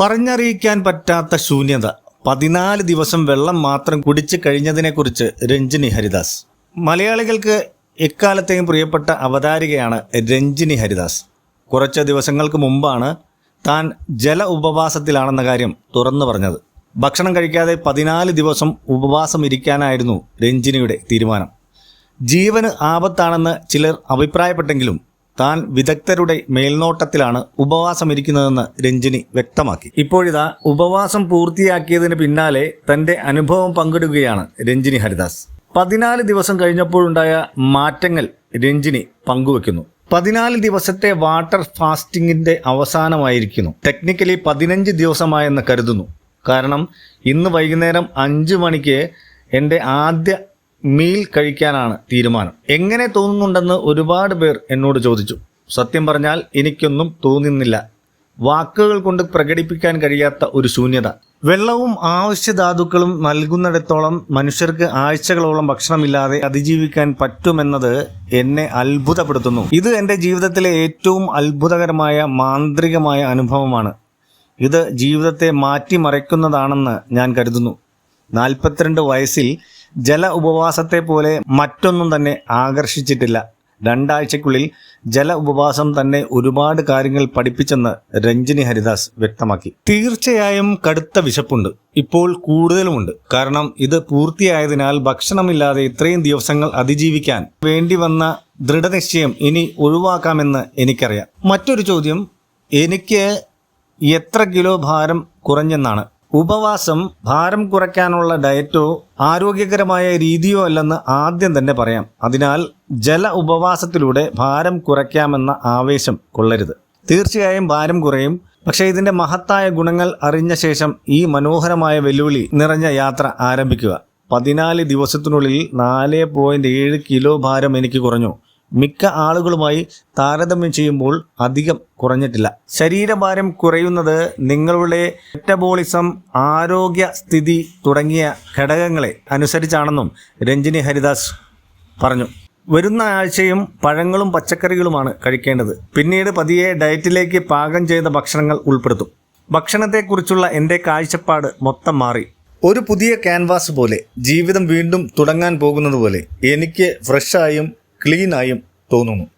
പറഞ്ഞറിയിക്കാൻ പറ്റാത്ത ശൂന്യത. പതിനാല് ദിവസം വെള്ളം മാത്രം കുടിച്ചു കഴിഞ്ഞതിനെക്കുറിച്ച് രഞ്ജിനി ഹരിദാസ്. മലയാളികൾക്ക് എക്കാലത്തെയും പ്രിയപ്പെട്ട അവതാരികയാണ് രഞ്ജിനി ഹരിദാസ്. കുറച്ച് ദിവസങ്ങൾക്ക് മുമ്പാണ് താൻ ജല ഉപവാസത്തിലാണെന്ന കാര്യം തുറന്നു പറഞ്ഞത്. ഭക്ഷണം കഴിക്കാതെ പതിനാല് ദിവസം ഉപവാസം ഇരിക്കാനായിരുന്നു രഞ്ജിനിയുടെ തീരുമാനം. ജീവന് ആപത്താണെന്ന് ചിലർ അഭിപ്രായപ്പെട്ടെങ്കിലും താൻ വിദഗ്ധരുടെ മേൽനോട്ടത്തിലാണ് ഉപവാസം ഇരിക്കുന്നതെന്ന് രഞ്ജിനി വ്യക്തമാക്കി. ഇപ്പോഴിതാ ഉപവാസം പൂർത്തിയാക്കിയതിന് പിന്നാലെ തന്റെ അനുഭവം പങ്കിടുകയാണ് രഞ്ജിനി ഹരിദാസ്. പതിനാല് ദിവസം കഴിഞ്ഞപ്പോഴുണ്ടായ മാറ്റങ്ങൾ രഞ്ജിനി പങ്കുവെക്കുന്നു. പതിനാല് ദിവസത്തെ വാട്ടർ ഫാസ്റ്റിംഗിന്റെ അവസാനമായിരിക്കുന്നു. ടെക്നിക്കലി പതിനഞ്ച് ദിവസമായെന്ന് കരുതുന്നു. കാരണം ഇന്ന് വൈകുന്നേരം അഞ്ച് മണിക്ക് എന്റെ ആദ്യ മീൽ കഴിക്കാനാണ് തീരുമാനം. എങ്ങനെ തോന്നുന്നുണ്ടെന്ന് ഒരുപാട് പേർ എന്നോട് ചോദിച്ചു. സത്യം പറഞ്ഞാൽ എനിക്കൊന്നും തോന്നുന്നില്ല. വാക്കുകൾ കൊണ്ട് പ്രകടിപ്പിക്കാൻ കഴിയാത്ത ഒരു ശൂന്യത. വെള്ളവും ആവശ്യധാതുക്കളും നൽകുന്നിടത്തോളം മനുഷ്യർക്ക് ആഴ്ചകളോളം ഭക്ഷണമില്ലാതെ അതിജീവിക്കാൻ പറ്റുമെന്നത് എന്നെ അത്ഭുതപ്പെടുത്തുന്നു. ഇത് എന്റെ ജീവിതത്തിലെ ഏറ്റവും അത്ഭുതകരമായ മാന്ത്രികമായ അനുഭവമാണ്. ഇത് ജീവിതത്തെ മാറ്റിമറിക്കുന്നതാണെന്ന് ഞാൻ കരുതുന്നു. നാൽപ്പത്തിരണ്ട് വയസ്സിൽ ജല ഉപവാസത്തെ പോലെ മറ്റൊന്നും തന്നെ ആകർഷിച്ചിട്ടില്ല. രണ്ടാഴ്ചയ്ക്കുള്ളിൽ ജല ഉപവാസം തന്നെ ഒരുപാട് കാര്യങ്ങൾ പഠിപ്പിച്ചെന്ന് രഞ്ജിനി ഹരിദാസ് വ്യക്തമാക്കി. തീർച്ചയായും കടുത്ത വിശപ്പുണ്ട്. ഇപ്പോൾ കൂടുതലുമുണ്ട്. കാരണം ഇത് പൂർത്തിയായതിനാൽ ഭക്ഷണമില്ലാതെ ഇത്രയും ദിവസങ്ങൾ അതിജീവിക്കാൻ വേണ്ടി വന്ന ദൃഢനിശ്ചയം ഇനി ഒഴിവാക്കാമെന്ന് എനിക്കറിയാം. മറ്റൊരു ചോദ്യം എനിക്ക് എത്ര കിലോ ഭാരം കുറഞ്ഞെന്നാണ്. ഉപവാസം ഭാരം കുറയ്ക്കാനുള്ള ഡയറ്റോ ആരോഗ്യകരമായ രീതിയോ അല്ലെന്ന് ആദ്യം തന്നെ പറയാം. അതിനാൽ ജല ഉപവാസത്തിലൂടെ ഭാരം കുറയ്ക്കാമെന്ന ആവേശം കൊള്ളരുത്. തീർച്ചയായും ഭാരം കുറയും. പക്ഷേ ഇതിന്റെ മഹത്തായ ഗുണങ്ങൾ അറിഞ്ഞ ശേഷം ഈ മനോഹരമായ വെല്ലുവിളി നിറഞ്ഞ യാത്ര ആരംഭിക്കുക. പതിനാല് ദിവസത്തിനുള്ളിൽ നാല് പോയിന്റ് ഏഴ് കിലോ ഭാരം എനിക്ക് കുറഞ്ഞു. മിക്ക ആളുകളുമായി താരതമ്യം ചെയ്യുമ്പോൾ അധികം കുറഞ്ഞിട്ടില്ല. ശരീരഭാരം കുറയുന്നത് നിങ്ങളുടെ മെറ്റബോളിസം ആരോഗ്യ സ്ഥിതി തുടങ്ങിയ ഘടകങ്ങളെ അനുസരിച്ചാണെന്നും രഞ്ജിനി ഹരിദാസ് പറഞ്ഞു. വരുന്ന ആഴ്ചയും പഴങ്ങളും പച്ചക്കറികളുമാണ് കഴിക്കേണ്ടത്. പിന്നീട് പതിയെ ഡയറ്റിലേക്ക് പാകം ചെയ്ത ഭക്ഷണങ്ങൾ ഉൾപ്പെടുത്തും. ഭക്ഷണത്തെക്കുറിച്ചുള്ള എന്റെ കാഴ്ചപ്പാട് മൊത്തം മാറി. ഒരു പുതിയ ക്യാൻവാസ് പോലെ ജീവിതം വീണ്ടും തുടങ്ങാൻ പോകുന്നത് പോലെ എനിക്ക് ഫ്രഷായും ക്ലീനായും തോന്നുന്നു.